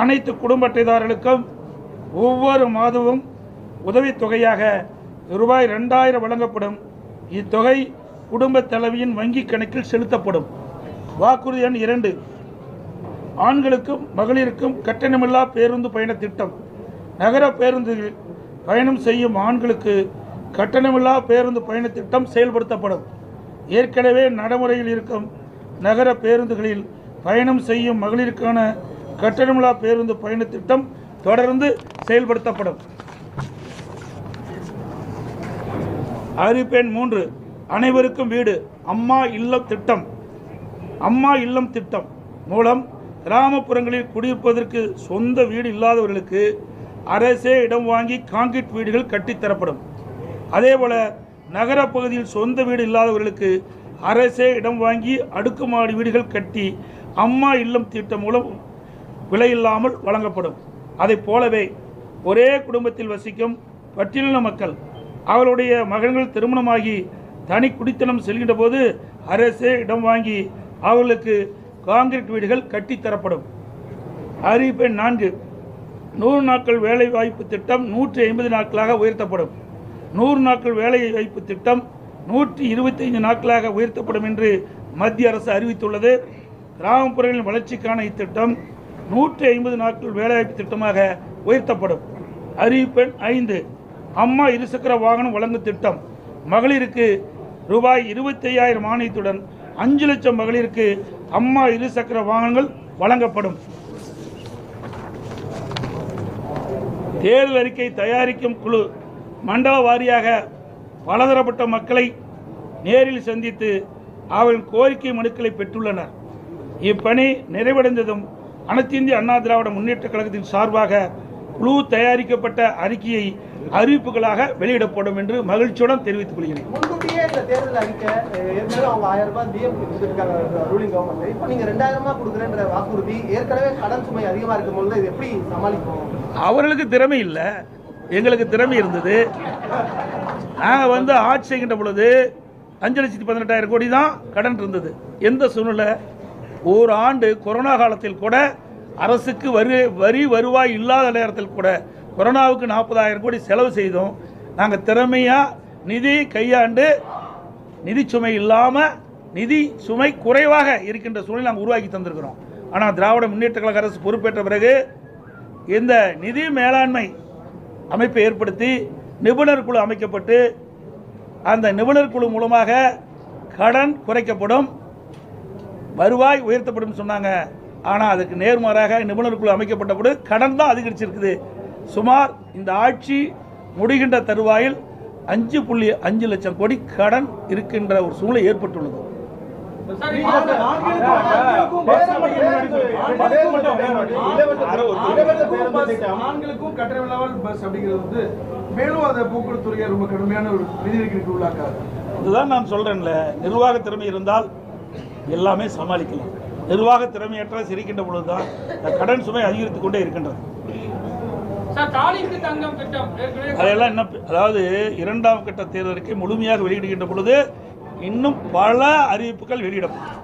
அனைத்து குடும்ப அட்டைதாரர்களுக்கும் ஒவ்வொரு மாதமும் உதவித்தொகையாக ரூபாய் ரெண்டாயிரம் வழங்கப்படும். இத்தொகை குடும்ப தலைவியின் வங்கி கணக்கில் செலுத்தப்படும். வாக்குறுதி எண் இரண்டு. ஆண்களுக்கும் மகளிருக்கும் கட்டணமில்லா பேருந்து பயண திட்டம். நகர பேருந்துகளில் பயணம் செய்யும் ஆண்களுக்கு கட்டணமில்லா பேருந்து பயண திட்டம் செயல்படுத்தப்படும். ஏற்கனவே நடைமுறையில் இருக்கும் நகர பேருந்துகளில் பயணம் செய்யும் மகளிருக்கான கட்டணமில்லா பேருந்து பயண திட்டம் தொடர்ந்து செயல்படுத்தப்படும். அறிவிப்பெண் மூன்று. அனைவருக்கும் வீடு. அம்மா இல்லம் திட்டம். அம்மா இல்லம் திட்டம் மூலம் கிராமப்புறங்களில் குடியிருப்பதற்கு சொந்த வீடு இல்லாதவர்களுக்கு அரசே இடம் வாங்கி காங்கிரீட் வீடுகள் கட்டித்தரப்படும். அதேபோல நகரப் பகுதியில் சொந்த வீடு இல்லாதவர்களுக்கு அரசே இடம் வாங்கி அடுக்குமாடி வீடுகள் கட்டி அம்மா இல்லம் திட்டம் மூலம் விலையில்லாமல் வழங்கப்படும். அதைப் போலவே ஒரே குடும்பத்தில் வசிக்கும் பட்டியலின மக்கள் அவருடைய மகன்கள் திருமணமாகி தனி குடித்தனம் செல்கின்ற போது அரசே இடம் வாங்கி அவர்களுக்கு காங்கிரீட் வீடுகள் கட்டித்தரப்படும் அறிவிப்பெண் நான்கு நூறு நாட்கள் வேலை வாய்ப்பு திட்டம் நூற்றி ஐம்பது நாட்களாக உயர்த்தப்படும். நூறு நாட்கள் வேலை வாய்ப்பு திட்டம் நூற்றி இருபத்தைந்து நாட்களாக உயர்த்தப்படும் என்று மத்திய அரசு அறிவித்துள்ளது. கிராமப்புறங்களின் வளர்ச்சிக்கான இத்திட்டம் நூற்றி ஐம்பது நாட்கள் வேலைவாய்ப்பு திட்டமாக உயர்த்தப்படும். அறிவிப்பெண் ஐந்து அம்மா இருசக்கர வாகனம் வழங்கும் திட்டம். மகளிருக்கு ரூபாய் இருபத்தி ஐயாயிரம் மானியத்துடன் அஞ்சு லட்சம் மகளிருக்கு அம்மா இருசக்கர வாகனங்கள் வழங்கப்படும். தேர்தல் அறிக்கை தயாரிக்கும் குழு மண்டல வாரியாக பலதரப்பட்ட மக்களை நேரில் சந்தித்து அவர்களின் கோரிக்கை மனுக்களை பெற்றுள்ளனர். இப்பணி நிறைவடைந்ததும் அனைத்து இந்திய அண்ணா திராவிட முன்னேற்றக் கழகத்தின் சார்பாக குழு தயாரிக்கப்பட்ட அறிக்கையை அறிவிப்புகளாக வெளியிடப்படும் என்று மகிழ்ச்சியுடன் தெரிவித்துக் கொள்கிறேன். அவர்களுக்கு திறமை இல்லை. எங்களுக்கு திறமை இருந்தது. நாங்கள் வந்து ஆட்சி செய்கின்ற பொழுது அஞ்சு லட்சத்தி பதினெட்டாயிரம் கோடி தான் கடன் இருந்தது. எந்த சூழ்நிலை? ஓர் ஆண்டு கொரோனா காலத்தில் கூட அரசுக்கு வரி வரி வருவாய் இல்லாத நேரத்தில் கூட கொரோனாவுக்கு நாற்பதாயிரம் கோடி செலவு செய்தோம். நாங்கள் திறமையாக நிதி கையாண்டு நிதி சுமை இல்லாமல் நிதி சுமை குறைவாக இருக்கின்ற சூழ்நிலை நாங்கள் உருவாக்கி தந்திருக்கிறோம். ஆனால் திராவிட முன்னேற்ற கழக அரசு பொறுப்பேற்ற பிறகு இந்த நிதி மேலாண்மை அமைப்பை ஏற்படுத்தி நிபுணர் குழு அமைக்கப்பட்டு அந்த நிபுணர் குழு மூலமாக கடன் குறைக்கப்படும். வருவாய் உயர்த்தப்படும் சொன்னாங்க. ஆனால் அதுக்கு நேர்மாறாக நிபுணர் குழு அமைக்கப்பட்ட போது கடன் தான் அதிகரிச்சிருக்குது. சுமார் இந்த ஆட்சி முடிகின்ற தருவாயில் அஞ்சு புள்ளி அஞ்சு லட்சம் கோடி கடன் இருக்கின்ற ஒரு சூழ்நிலை ஏற்பட்டுள்ளது. மேலும் அதை போக்குவரத்து துறையை ரொம்ப கடுமையான ஒரு நிதி நெருக்கடிக்கு உள்ளாக்காது. இதுதான் நான் சொல்கிறேன்ல நிர்வாக திறமை இருந்தால் எல்லாமே சமாளிக்கலாம். நிர்வாக திறமையற்ற சிரிக்கின்ற பொழுதுதான் இந்த கடன் சுமை அதிகரித்து கொண்டே இருக்கின்றது. அதையெல்லாம் இன்னும் அதாவது இரண்டாம் கட்ட தேர்தலுக்கு முழுமையாக வெளியிடுகின்ற பொழுது இன்னும் பல அறிவிப்புகள் வெளியிடப்படும்.